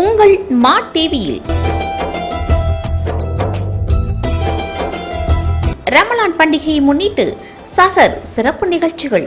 உங்கள் மா டிவியில் ரமலான் பண்டிகையை முன்னிட்டு சகர் சிறப்பு நிகழ்ச்சிகள்.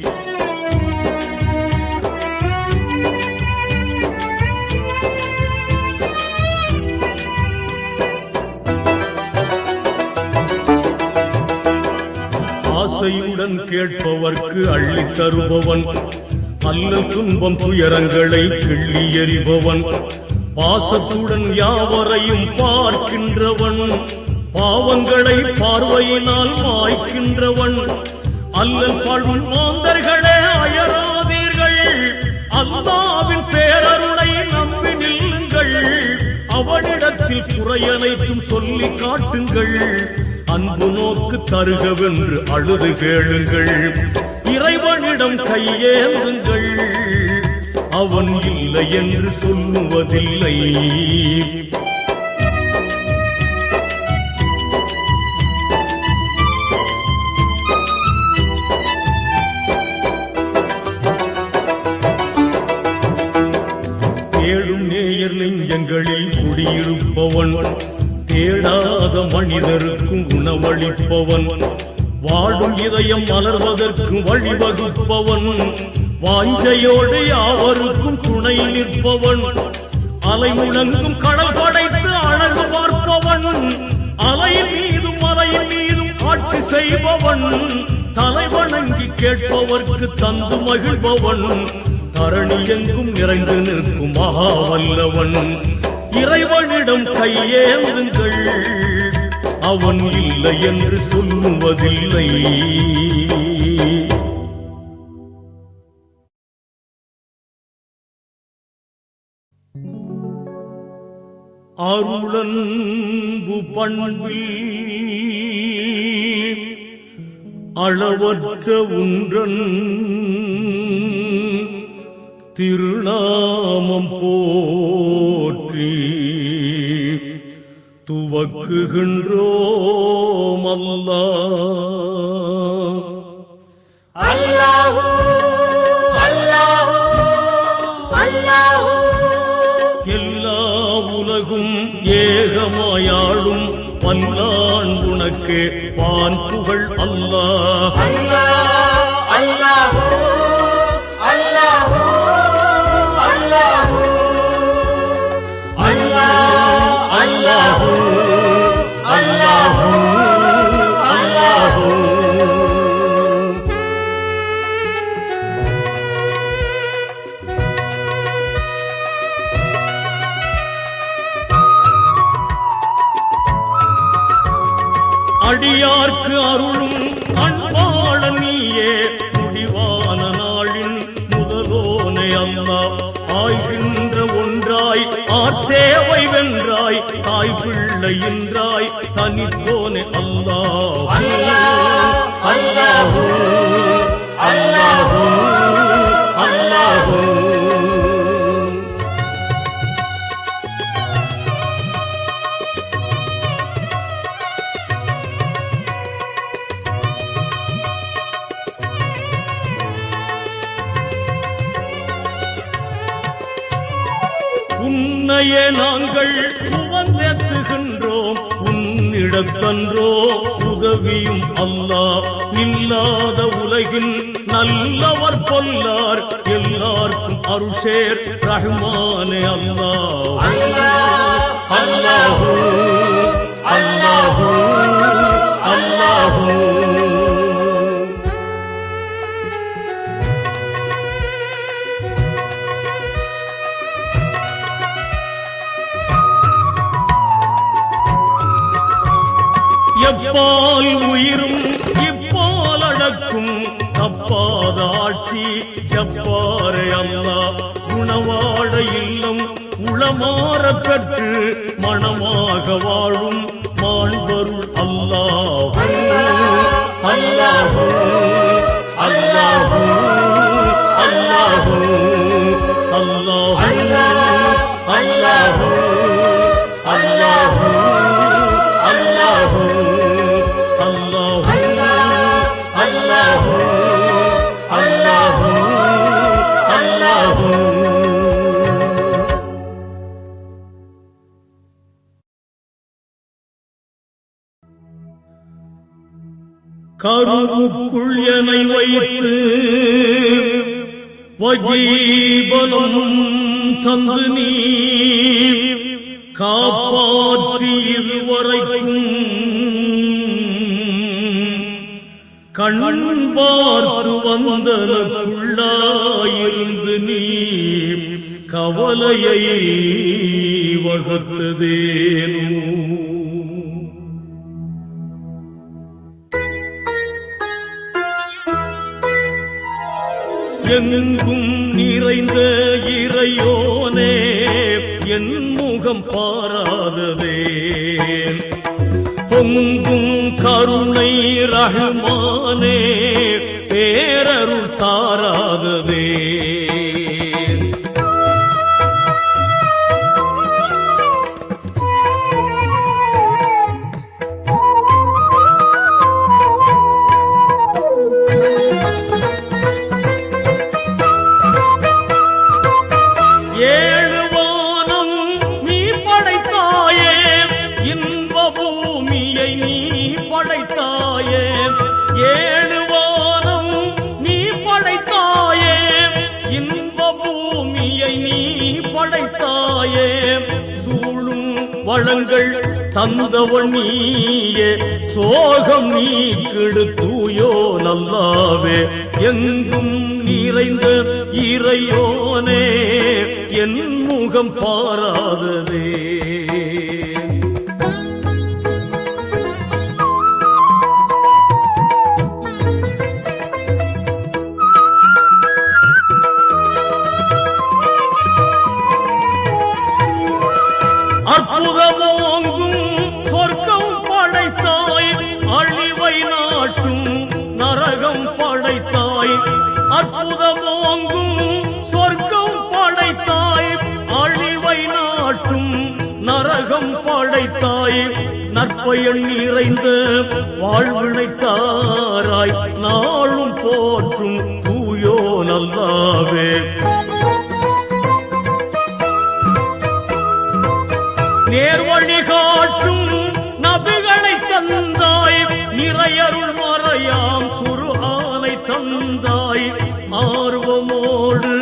கேட்பவர்க்கு அள்ளி தருபவன். அல்லல் துன்பம் துயரங்களை கிள்ளி எறிபவன். பாசத்துடன் யாவரையும் பார்க்கின்றவன். பாவங்களை பார்வையினால் மாய்க்கின்றவன். அல்லல் பாழும் மாந்தர்களே அயராதீர்கள். அல்லாவின் பேரருளை நம்பி நில்லுங்கள். அவனிடத்தில் குறையனைத்தும் சொல்லி காட்டுங்கள். அன்பு நோக்கு தருகவென்று அழுது கேளுங்கள். இறைவனிடம் கையேந்துங்கள். அவன் இல்லை என்று சொல்லுவதில்லை. உணவளிப்பவன் வாழும் இதயம் மலர்வதற்கு வழிவகுப்பவன் வாஞ்சையோடு யாவருக்கும் துணை நிற்பவன். அலை முழங்கும் கடல் படைத்து அழகு பார்ப்பவன். அலை மீதும் மலையின் மீதும் ஆட்சி செய்பவன். தலைவணங்கி கேட்பவர்க்கு தந்து மகிழ்பவன். தரணி எங்கும் நிறைந்து நிற்கும் மகாவல்லவன். இறைவனிடம் கையேந்துங்கள். அவன் இல்லை என்று சொல்லுவதில்லை அருளன்பு பண்பில் அளவற்ற உன்றன் திருநாமம் போ துவக்குகின்றோம் அல்லா. அல்லாஹு அல்லாஹு அல்லாஹு. எல்லா உலகும் ஏகமாயாளும். வல்லான் உனக்கு வான் புகழ் அல்லாஹ் அல்லாஹ். ஆய்கின்ற ஒன்றாய் ஆத்தேவை வென்றாய் தாய் பிள்ளை என்றாய் தனித்தோனே அல்லாஹ். அல்லாஹூ அல்லாஹூ அல்லாஹு. உன்னையே நாங்கள் உவந்தெத்துகின்றோம். உன்னிடத்தன்றோ உதவியும் அல்லா இல்லாத உலகில் நல்லவர் பொல்லார். எல்லாருக்கும் அருஷேர் ரஹ்மானே அல்லா அல்லாஹூ. எப்பால் உயிரும் இப்பால் அடக்கும். தப்பாதாட்சி ஜப்பாரே அல்லா குணவாட இல்லம் உளமாற பெற்று மனமாக வாழும் மாண்பருள் அல்லாஹ். அல்லாஹூ. கருவுக்குள் என வைத்து வஜீபனம் தந்து நீ காப்பாற்றி இதுவரைக்கும் கண் பார்த்து வந்தனக்குள்ளாயிருந்து நீ கவலையை வகுத்ததேனோ? எங்கும் நிறைந்த இறையோனே என் முகம் பாராததே. பொங்கும் கருணை ரஹ்மானே பேரருள் தாராததே. தந்தவன் நீயே சோகம் நீ கெடுத்தூயோ நல்லாவே. எங்கும் நிறைந்த இறையோனே என் முகம் பாராததே. படைத்தாய் நற்பயன் நிறைந்த வாழ்வினைத்தாராய் நாளும் போற்றும் தூயோ நல்லாவே. நேர்வழி காட்டும் நபிகளை தந்தாய். நிறையருள் மறையாம் குருஆனை தந்தாய். ஆர்வமோடு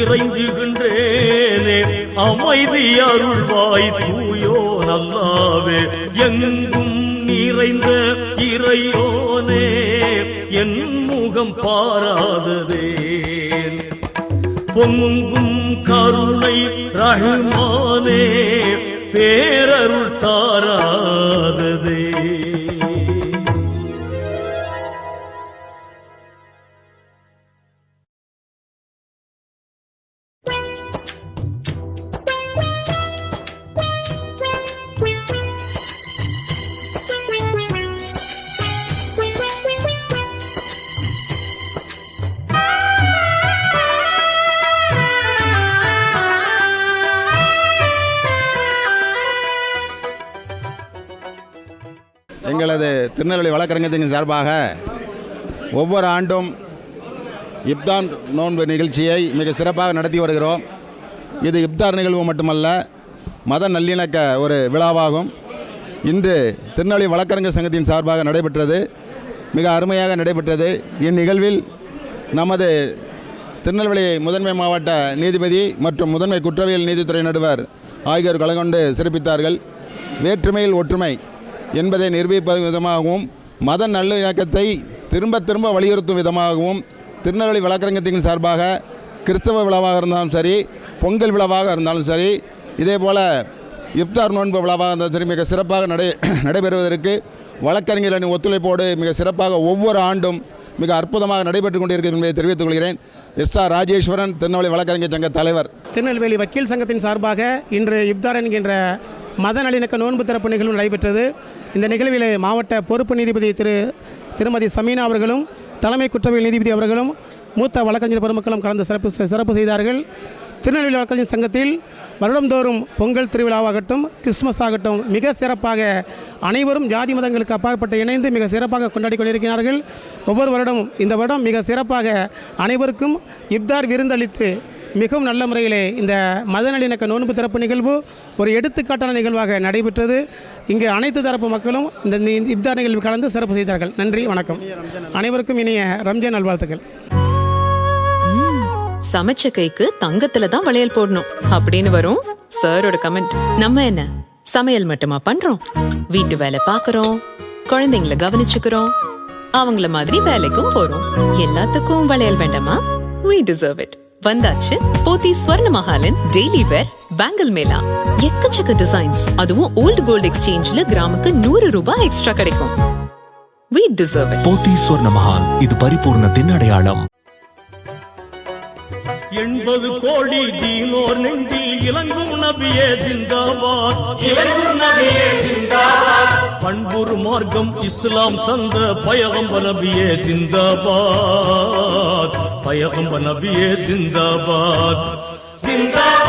இறைஞ்சுகின்றேனே. அமைதி அருள்வாய் தூயோ நல்லாவே எங்கும் நிறைந்த இறையோனே என் முகம் பாராததே. பொங்கும் கருணை ரஹ்மானே பேரருள் தாராததே. திருநெல்வேலி வழக்கறிஞத்தின் சார்பாக ஒவ்வொரு ஆண்டும் இப்தான் நோன்பு நிகழ்ச்சியை மிக சிறப்பாக நடத்தி வருகிறோம். இது இப்தார் நிகழ்வு மட்டுமல்ல மத நல்லிணக்க ஒரு விழாவாகும். இன்று திருநெல்வேலி வழக்கறிஞர் சங்கத்தின் சார்பாக நடைபெற்றது மிக அருமையாக நடைபெற்றது. இந்நிகழ்வில் நமது திருநெல்வேலி முதன்மை மாவட்ட நீதிபதி மற்றும் முதன்மை குற்றவியல் நீதித்துறை நடுவர் ஆகியோர் கலந்து கொண்டு சிறப்பித்தார்கள். வேற்றுமையில் ஒற்றுமை என்பதை நிரூபிப்பது விதமாகவும் மத நல்லிணக்கத்தை திரும்ப திரும்ப வலியுறுத்தும் விதமாகவும் திருநெல்வேலி வழக்கறிஞத்தின் சார்பாக கிறிஸ்தவ விழாவாக இருந்தாலும் சரி பொங்கல் விழாவாக இருந்தாலும் சரி இதே போல் இப்தார் நோன்பு விழாவாக இருந்தாலும் சரி மிக சிறப்பாக நடை நடைபெறுவதற்கு வழக்கறிஞர்களின் ஒத்துழைப்போடு மிக சிறப்பாக ஒவ்வொரு ஆண்டும் மிக அற்புதமாக நடைபெற்றுக் கொண்டிருக்கிறது என்பதை தெரிவித்துக் கொள்கிறேன். எஸ் ஆர் ராஜேஸ்வரன் திருநெல்வேலி வழக்கறிஞர் சங்க தலைவர். திருநெல்வேலி வக்கீல் சங்கத்தின் சார்பாக இன்று இப்தார் என்கின்ற மத நல்லிணக்க நோன்பு திறப்பு நிகழ்வு நடைபெற்றது. இந்த நிகழ்வில் மாவட்ட பொறுப்பு நீதிபதி திரு திருமதி சமீனா அவர்களும் தலைமை குற்றவியல் நீதிபதி அவர்களும் மூத்த வழக்கறிஞர் பெருமக்களும் கலந்து சிறப்பு சிறப்பு செய்தார்கள். திருநெல்வேலி வழக்கறிஞர் சங்கத்தில் வருடந்தோறும் பொங்கல் திருவிழாவாகட்டும் கிறிஸ்துமஸ் ஆகட்டும் மிக சிறப்பாக அனைவரும் ஜாதி மதங்களுக்கு அப்பாற்பட்டு இணைந்து மிக சிறப்பாக கொண்டாடி கொண்டிருக்கிறார்கள். ஒவ்வொரு வருடமும் இந்த வருடம் மிக சிறப்பாக அனைவருக்கும் இப்தார் விருந்தளித்து மிகவும் நல்ல முறையிலே இந்த மத நல்லிணக்க நோன்பு திறப்பு நிகழ்வு ஒரு எடுத்துக்காட்டான நிகழ்வாக நடைபெற்றது. இங்கு அனைத்து தரப்பு மக்களும் இந்த இப்தார் நிகழ்வில் கலந்து சிறப்பு செய்தார்கள். நன்றி வணக்கம். அனைவருக்கும் இனிய ரம்ஜான் நல்வாழ்த்துக்கள். சமைச்ச கைக்கு தங்கத்துல தான் வளையல் போடணும். அப்படின்னு வரும் சாரோட கமெண்ட் நம்ம என்ன? சமையல் மட்டுமா பண்றோம்? வீட்டு வேலை பாக்குறோம். குழந்தைங்கள கவனிச்சுக்கிறோம். அவங்கள மாதிரி வேலைக்கும் போறோம். எல்லாத்துக்கும் வளையல் வேண்டாமா? We deserve it. வந்தாச்சு போத்தி ஸ்வர்ண மஹாலின் டெய்லி வேர் பேங்கிள் மேளா எக்கச்சக்க டிசைன்ஸ் அதுவும் ஓல்ட் கோல்ட் எக்ஸ்சேஞ்ச்ல கிராமுக்கு நூறு ரூபாய் எக்ஸ்ட்ரா கிடைக்கும். வீட் டிசர்வ் போத்தி ஸ்வர்ண மகால் இது பரிபூர்ணத்தின் அடையாளம் எண்பது கோடி தீனோர் நெஞ்சில் இலங்கும் நபியே ஜிந்தாபாத். இலங்கும் நபியே ஜிந்தாபாத். பண்புரு மார்க்கம் இஸ்லாம் சந்த பயகம்ப நபியே ஜிந்தாபாத். பயகம்ப நபியே ஜிந்தாபாத். ஜிந்தாபாத்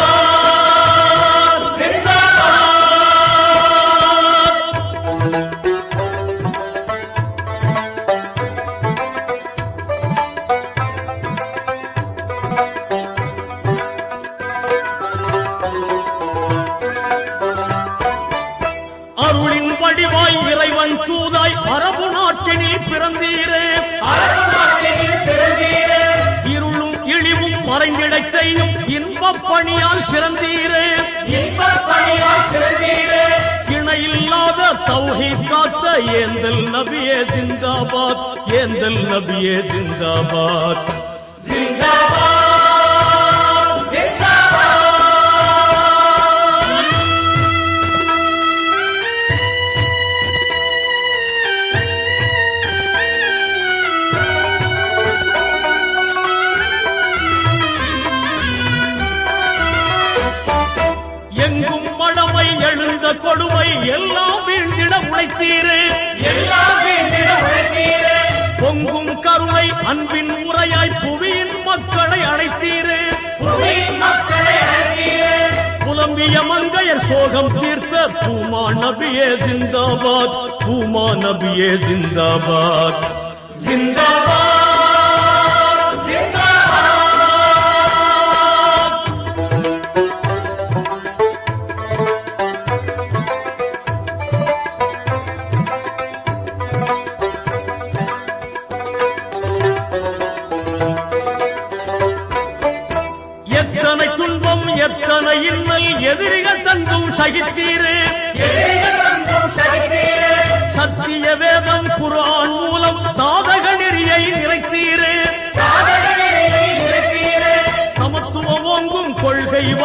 பிறந்தீரே. இருளும் இழிவும் மறைந்திடச் செய்யும் இன்பப் பணியால் சிறந்தீரே. இணையில்லாத தௌஹி காத்த ஏந்தல் நபியே ஜிந்தாபாத் ஏந்தல் நபியே ஜிந்தாபாத். மங்கையர் சோகம் தீர்த்த பூமா நபியே ஜிந்தாபாத் பூமா நபியே ஜிந்தாபாத் ஜிந்தாபாத். ஜிந்தாபாத்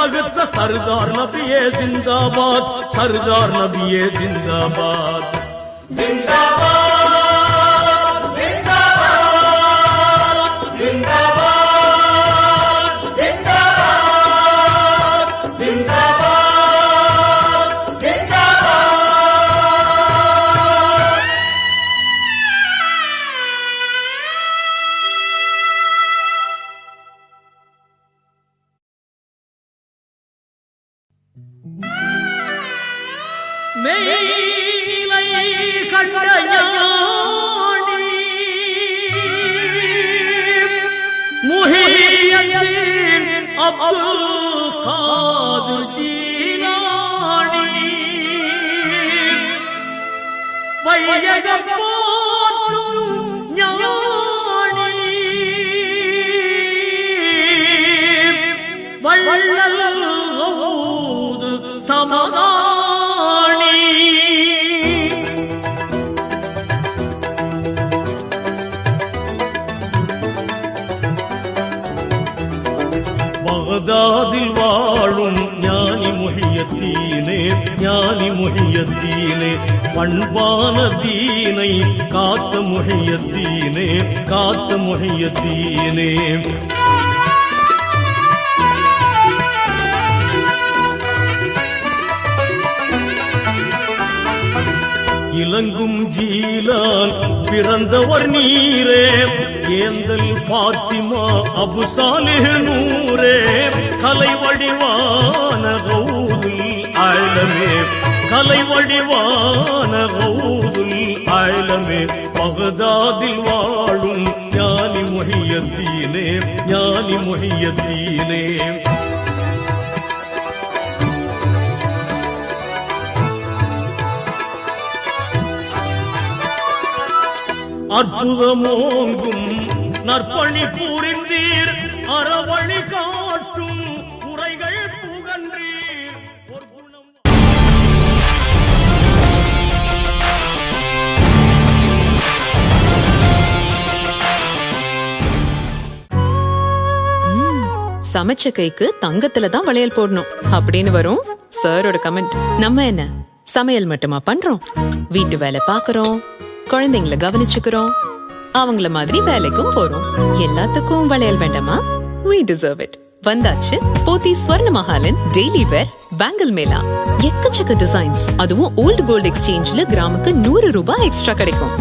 கொள்கை வகுத்த சர்தார் நபியே ஜிந்தாபாத் சர்தார் நபியே zindabad Abdülkadir Cilani Vayye gaffarum yani Vallel gavud samadar காதில் வாழும் ஞானி முகியத்தீனே ஞானி முகியத்தீனே பண்பான தீனை காத்த முகியத்தீனே காத்த முகியத்தீனே இலங்கும் ஜீலால் பிறந்தவர் நீரே. ஏந்தல் பாத்திமா அபு நூரே. கலை வடிவான கௌதுல் ஆலமே கலை வடிவான கௌதுல் ஆலமே பகதாதில் வாழும் ஞானி மொழியத்தீனே ஞானி மொழியத்தீனே அற்புதமோங்கும் நற்பணி புரிந்தீர் அறவழி காட்டும் உரைகள் புகன்றீர். சமைச்ச கைக்கு தங்கத்துல தான் வளையல் போடணும். அப்படின்னு வரும் சாரோட கமெண்ட் நம்ம என்ன? சமையல் மட்டுமா பண்றோம்? வீட்டு வேலை பாக்குறோம் குழந்தைங்கள கவனிச்சுக்கிறோம். அவங்கள மாதிரி வேலைக்கும் போறோம். எல்லாத்துக்கும் வளையல் வேண்டாமா? வி டிசர்வ் இட் வந்தாச்சு போத்தி ஸ்வர்ண மஹாலின் டெய்லி வேர் பேங்கிள் மேலா எக்கச்சக்க டிசைன்ஸ் அதுவும் ஓல்ட் கோல்ட் எக்ஸ்சேஞ்ச்ல கிராமுக்கு நூறு ரூபாய் எக்ஸ்ட்ரா கிடைக்கும்.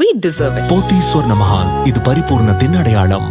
வி டிசர்வ் போத்தி ஸ்வர்ண மஹால் இது பரிபூர்ணத்தின் அடையாளம்